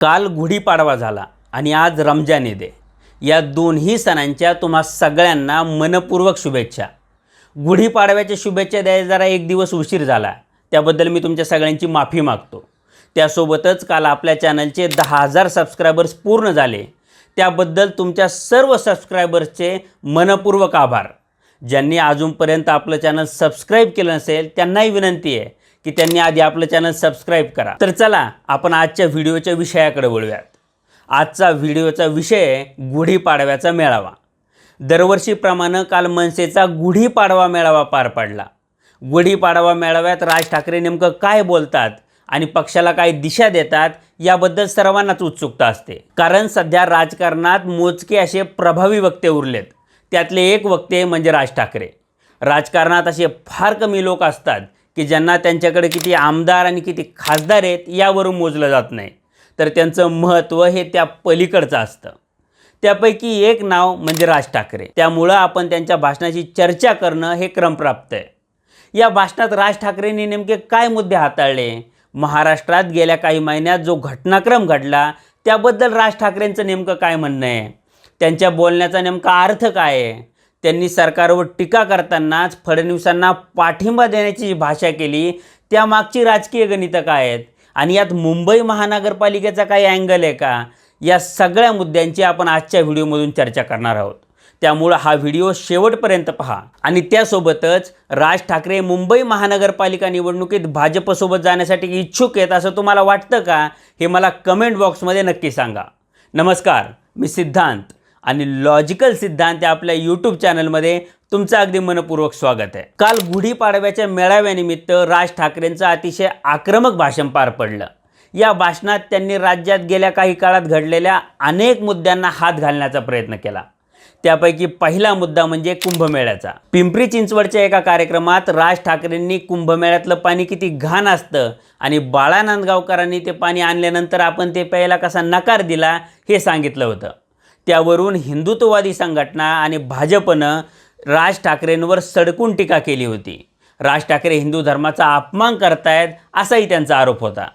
काल गुढीपाडवा झाला आणि आज रमजान ईद आहे. या दोन्ही सणांच्या तुम्हा सगळ्यांना मनपूर्वक शुभेच्छा. गुढीपाडव्याच्या शुभेच्छा द्यायला जरा एक दिवस उशीर झाला. त्याबद्दल मी तुमच्या सगळ्यांची माफी मागतो. त्यासोबतच काल आपल्या चॅनलचे दहा हजार सबस्क्रायबर्स पूर्ण झाले. त्याबद्दल तुमच्या सर्व सबस्क्रायबर्सचे मनपूर्वक आभार. ज्यांनी अजूनपर्यंत आपलं चॅनल सबस्क्राईब केलं नसेल त्यांनाही विनंती आहे. की त्यांनी आधी आपलं चॅनल सबस्क्राईब करा. तर चला आपण आजच्या व्हिडिओच्या विषयाकडे वळूयात. आजचा व्हिडिओचा विषय गुढीपाडव्याचा मेळावा. दरवर्षीप्रमाणे काल मनसेचा गुढीपाडवा मेळावा पार पाडला. गुढीपाडवा मेळाव्यात राज ठाकरे नेमकं काय बोलतात आणि पक्षाला काय दिशा देतात याबद्दल सर्वांनाच उत्सुकता असते. कारण सध्या राजकारणात मोजके असे प्रभावी वक्ते उरलेत. त्यातले एक वक्ते म्हणजे राज ठाकरे. राजकारणात असे फार कमी लोक असतात की ज्यांना त्यांच्याकडे किती आमदार आणि किती खासदार आहेत यावरून मोजलं जात नाही. तर त्यांचं महत्त्व हे त्या पलीकडचं असतं. त्यापैकी एक नाव म्हणजे राज ठाकरे. त्यामुळं आपण त्यांच्या भाषणाची चर्चा करणं हे क्रमप्राप्त आहे. या भाषणात राज ठाकरेंनी नेमके काय मुद्दे हाताळले? महाराष्ट्रात गेल्या काही महिन्यात जो घटनाक्रम घडला त्याबद्दल राज ठाकरेंचं नेमकं काय म्हणणं आहे? त्यांच्या बोलण्याचा नेमका अर्थ काय आहे? त्यांनी सरकारवर टीका करतानाच फडणवीसांना पाठिंबा देण्याची जी भाषा केली त्यामागची राजकीय गणितं काय आहेत? आणि यात मुंबई महानगरपालिकेचा काही अँगल आहे का? या सगळ्या मुद्द्यांची आपण आजच्या व्हिडिओमधून चर्चा करणार आहोत. त्यामुळं हा व्हिडिओ शेवटपर्यंत पहा. आणि त्यासोबतच राज ठाकरे मुंबई महानगरपालिका निवडणुकीत भाजपसोबत जाण्यासाठी इच्छुक आहेत असं तुम्हाला वाटतं का? हे मला कमेंट बॉक्समध्ये नक्की सांगा. नमस्कार मी सिद्धांत. आणि लॉजिकल सिद्धांत या आपल्या यूट्यूब चॅनलमध्ये तुमचं अगदी मनपूर्वक स्वागत आहे. काल गुढीपाडव्याच्या मेळाव्यानिमित्त राज ठाकरेंचं अतिशय आक्रमक भाषण पार पडलं. या भाषणात त्यांनी राज्यात गेल्या काही काळात घडलेल्या अनेक मुद्द्यांना हात घालण्याचा प्रयत्न केला. त्यापैकी पहिला मुद्दा म्हणजे कुंभमेळ्याचा. पिंपरी चिंचवडच्या एका कार्यक्रमात राज ठाकरेंनी कुंभमेळ्यातलं पाणी किती घाण असतं आणि बाळा नांदगावकरांनी ते पाणी आणल्यानंतर आपण ते प्यायला कसा नकार दिला हे सांगितलं होतं. त्यावरून हिंदुत्ववादी संघटना आणि भाजपनं राज ठाकरेंवर सडकून टीका केली होती. राज ठाकरे हिंदू धर्माचा अपमान करतायत असाही त्यांचा आरोप होता.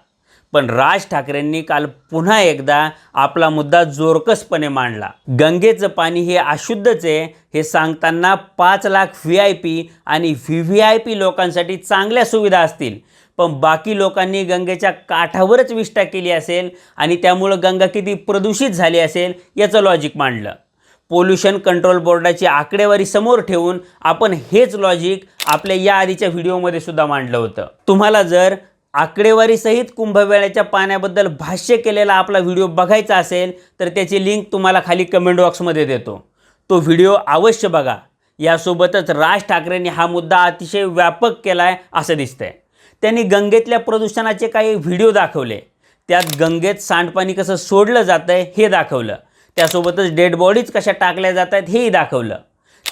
पण राज ठाकरेंनी काल पुन्हा एकदा आपला मुद्दा जोरकसपणे मांडला. गंगेचं पाणी हे अशुद्धच आहे हे सांगताना पाच लाख व्ही आय पी आणि व्ही व्ही आय पी लोकांसाठी चांगल्या सुविधा असतील. पण बाकी लोकांनी गंगेच्या काठावरच विष्ठा केली असेल आणि त्यामुळं गंगा किती प्रदूषित झाली असेल याचं लॉजिक मांडलं. पोल्युशन कंट्रोल बोर्डाची आकडेवारी समोर ठेवून आपण हेच लॉजिक आपल्या या आधीच्या व्हिडिओमध्ये सुद्धा मांडलं होतं. तुम्हाला जर आकडेवारीसहित कुंभमेळ्याच्या पाण्याबद्दल भाष्य केलेला आपला व्हिडिओ बघायचा असेल तर त्याची लिंक तुम्हाला खाली कमेंट बॉक्समध्ये देतो. तो व्हिडिओ अवश्य बघा. यासोबतच राज ठाकरेंनी हा मुद्दा अतिशय व्यापक केला आहे असं दिसतंय. त्यांनी गंगेतल्या प्रदूषणाचे काही व्हिडिओ दाखवले. त्यात गंगेत सांडपाणी कसं सोडलं जातं आहे हे दाखवलं. त्यासोबतच डेड बॉडीज कशा टाकल्या जात आहेत हेही दाखवलं.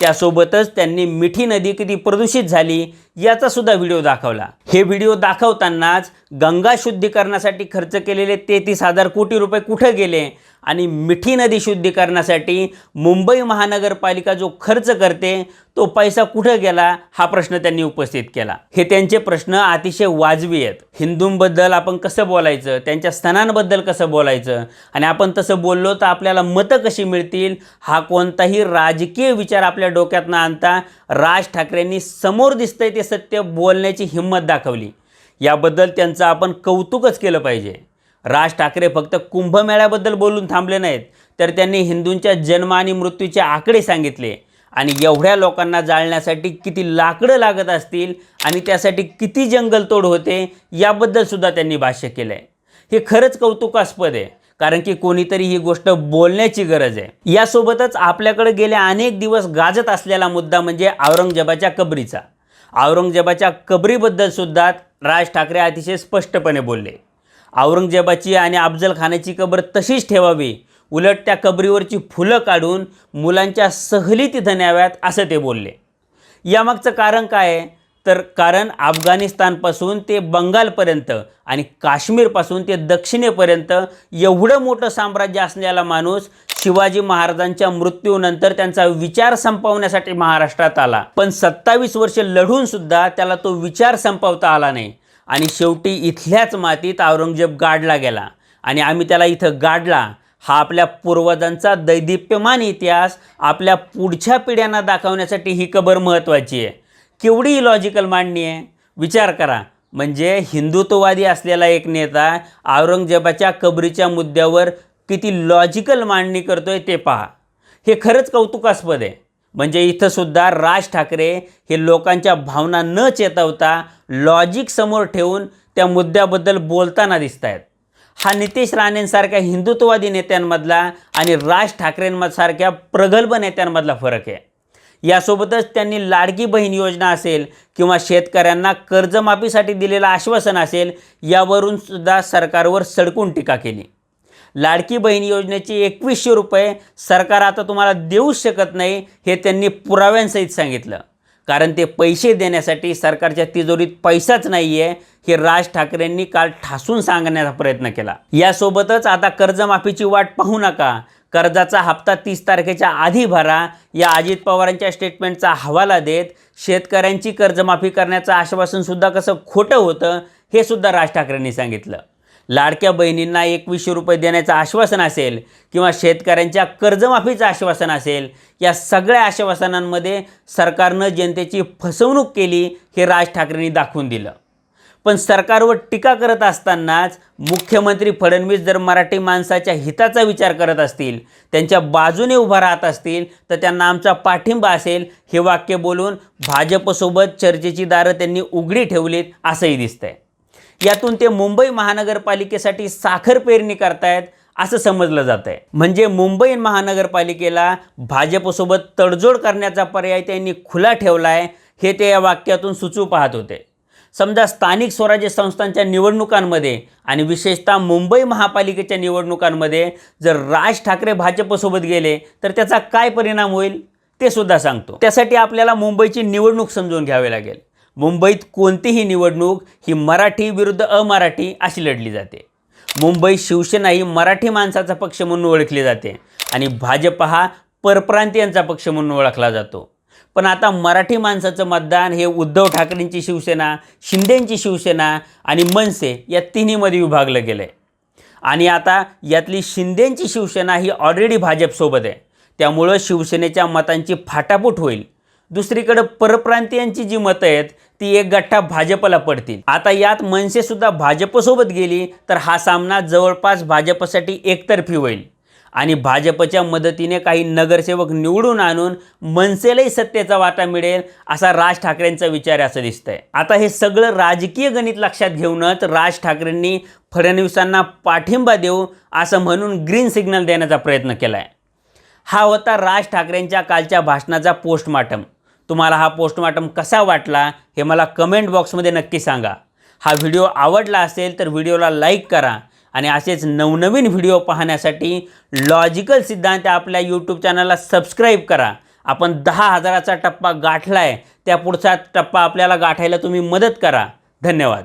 त्यासोबतच त्यांनी मिठी नदी किती प्रदूषित झाली याचासुद्धा व्हिडिओ दाखवला. हे व्हिडिओ दाखवतानाच गंगा शुद्धीकरणासाठी खर्च केलेले तेहतीस हजार कोटी रुपये कुठे गेले? आणि मिठी नदी शुद्धीकरणासाठी मुंबई महानगरपालिका जो खर्च करते तो पैसा कुठं गेला हा प्रश्न त्यांनी उपस्थित केला. हे त्यांचे प्रश्न अतिशय वाजवी आहेत. हिंदूंबद्दल आपण कसं बोलायचं त्यांच्या सणांबद्दल कसं बोलायचं आणि आपण तसं बोललो तर आपल्याला मतं कशी मिळतील हा कोणताही राजकीय विचार आपल्या डोक्यात न आणता राज ठाकरेंनी समोर दिसतंय ते सत्य बोलण्याची हिंमत दाखवली. याबद्दल त्यांचं आपण कौतुकच केलं पाहिजे. राज ठाकरे फक्त कुंभमेळ्याबद्दल बोलून थांबले नाहीत तर त्यांनी हिंदूंच्या जन्म आणि मृत्यूचे आकडे सांगितले. आणि एवढ्या लोकांना जाळण्यासाठी किती लाकडं लागत असतील आणि त्यासाठी किती जंगलतोड होते याबद्दल सुद्धा त्यांनी भाष्य केलं आहे हे खरंच कौतुकास्पद आहे कारण की कोणीतरी ही गोष्ट बोलण्याची गरज आहे. यासोबतच आपल्याकडे गेले अनेक दिवस गाजत असलेला मुद्दा म्हणजे औरंगजेबाच्या कबरीचा. औरंगजेबाच्या कबरीबद्दल सुद्धा राज ठाकरे अतिशय स्पष्टपणे बोलले. औरंगजेबाची आणि अफजल खानाची कबर तशीच ठेवावी. उलट त्या कबरीवरची फुलं काढून मुलांच्या सहली तिथं न्याव्यात असं ते बोलले. यामागचं कारण काय? आहे तर कारण अफगाणिस्तानपासून ते बंगालपर्यंत आणि काश्मीरपासून ते दक्षिणेपर्यंत एवढं मोठं साम्राज्य असलेला माणूस शिवाजी महाराजांच्या मृत्यूनंतर त्यांचा विचार संपवण्यासाठी महाराष्ट्रात आला. पण सत्तावीस वर्ष लढूनसुद्धा त्याला तो विचार संपवता आला नाही. आणि शेवटी इथल्याच मातीत औरंगजेब गाडला गेला. आणि आम्ही त्याला इथं गाडला. हा आपल्या पूर्वजांचा दैदिप्यमान इतिहास आपल्या पुढच्या पिढ्यांना दाखवण्यासाठी ही कबर महत्त्वाची आहे. केवढी लॉजिकल मांडणी आहे? विचार करा. म्हणजे हिंदुत्ववादी असलेला एक नेता औरंगजेबाच्या कबरीच्या मुद्द्यावर किती लॉजिकल मांडणी करतोय ते पहा. हे खरंच कौतुकास्पद आहे. म्हणजे इथंसुद्धा राज ठाकरे हे लोकांच्या भावना न चेतवता लॉजिक समोर ठेवून त्या मुद्द्याबद्दल बोलताना दिसत आहेत हा नितेश राणेंसारख्या हिंदुत्ववादी नेत्यांमधला आणि राज ठाकरेंसारख्या प्रगल्भ नेत्यांमधला फरक आहे. यासोबतच त्यांनी लाडकी बहीण योजना असेल किंवा शेतकऱ्यांना कर्जमाफीसाठी दिलेलं आश्वासन असेल यावरून सुद्धा सरकारवर सडकून टीका केली. लाडकी बहीण योजनेचे एकवीसशे रुपये सरकार आता तुम्हाला देऊच शकत नाही हे त्यांनी पुराव्यांसहित सांगितलं. कारण ते पैसे देण्यासाठी सरकारच्या तिजोरीत पैसाच नाही आहे हे राज ठाकरेंनी काल ठासून सांगण्याचा प्रयत्न केला. यासोबतच आता कर्जमाफीची वाट पाहू नका. कर्जाचा हप्ता तीस तारखेच्या आधी भरा. या अजित पवारांच्या स्टेटमेंटचा हवाला देत शेतकऱ्यांची कर्जमाफी करण्याचं आश्वासनसुद्धा कसं खोटं होतं हे सुद्धा राज ठाकरेंनी सांगितलं. लाडक्या बहिणींना एकवीसशे रुपये देण्याचं आश्वासन असेल किंवा शेतकऱ्यांच्या कर्जमाफीचं आश्वासन असेल या सगळ्या आश्वासनांमध्ये सरकारनं जनतेची फसवणूक केली हे राज ठाकरेंनी दाखवून दिलं. पण सरकारवर टीका करत असतानाच मुख्यमंत्री फडणवीस जर मराठी माणसाच्या हिताचा विचार करत असतील त्यांच्या बाजूने उभा राहत असतील तर त्यांना आमचा पाठिंबा असेल हे वाक्य बोलून भाजपसोबत चर्चेची दारं त्यांनी उघडी ठेवलीत असंही दिसतंय. यातून ते मुंबई महानगरपालिकेसाठी साखर पेरणी करतायत असं समजलं जात आहे म्हणजे मुंबई महानगरपालिकेला भाजपसोबत तडजोड करण्याचा पर्याय त्यांनी खुला ठेवला आहे हे ते या वाक्यातून सुचू पाहत होते. समजा स्थानिक स्वराज्य संस्थांच्या निवडणुकांमध्ये आणि विशेषतः मुंबई महापालिकेच्या निवडणुकांमध्ये जर राज ठाकरे भाजपसोबत गेले तर त्याचा काय परिणाम होईल ते सुद्धा सांगतो. त्यासाठी आपल्याला मुंबईची निवडणूक समजून घ्यावी लागेल. मुंबईत कोणतीही निवडणूक ही मराठी विरुद्ध अमराठी अशी लढली जाते. मुंबई शिवसेना ही मराठी माणसाचा पक्ष म्हणून ओळखली जाते आणि भाजप हा परप्रांतीयांचा पक्ष म्हणून ओळखला जातो. पण आता मराठी माणसाचं मतदान हे उद्धव ठाकरेंची शिवसेना शिंदेंची शिवसेना आणि मनसे या तिन्हीमध्ये विभागलं गेलं आहे आणि आता यातली शिंदेंची शिवसेना ही ऑलरेडी भाजपसोबत आहे. त्यामुळं शिवसेनेच्या मतांची फाटाफूट होईल. दुसरीकडं परप्रांतीयांची जी मतं आहेत ती एक गठ्ठा भाजपला पडतील. आता यात मनसेसुद्धा भाजपसोबत गेली तर हा सामना जवळपास भाजपसाठी एकतर्फी होईल. आणि भाजपच्या मदतीने काही नगरसेवक निवडून आणून मनसेलाही सत्तेचा वाटा मिळेल असा राज ठाकरेंचा विचार असं दिसतंय. आता हे सगळं राजकीय गणित लक्षात घेऊनच राज ठाकरेंनी फडणवीसांना पाठिंबा देऊ असं म्हणून ग्रीन सिग्नल देण्याचा प्रयत्न केला आहे हा होता राज ठाकरेंच्या कालच्या भाषणाचा पोस्टमार्टम तुम्हाला हा पोस्टमार्टम कसा वाटला हे मला कमेंट बॉक्समध्ये नक्की सांगा. हा व्हिडिओ आवडला असेल तर व्हिडिओला लाईक करा आणि असेच नवनवीन व्हिडिओ पाहण्यासाठी लॉजिकल सिद्धांत आपल्या यूट्यूब चॅनलला सबस्क्राईब करा. आपण दहा हजाराचा टप्पा गाठला आहे त्या पुढचा टप्पा आपल्याला गाठायला तुम्ही मदत करा. धन्यवाद.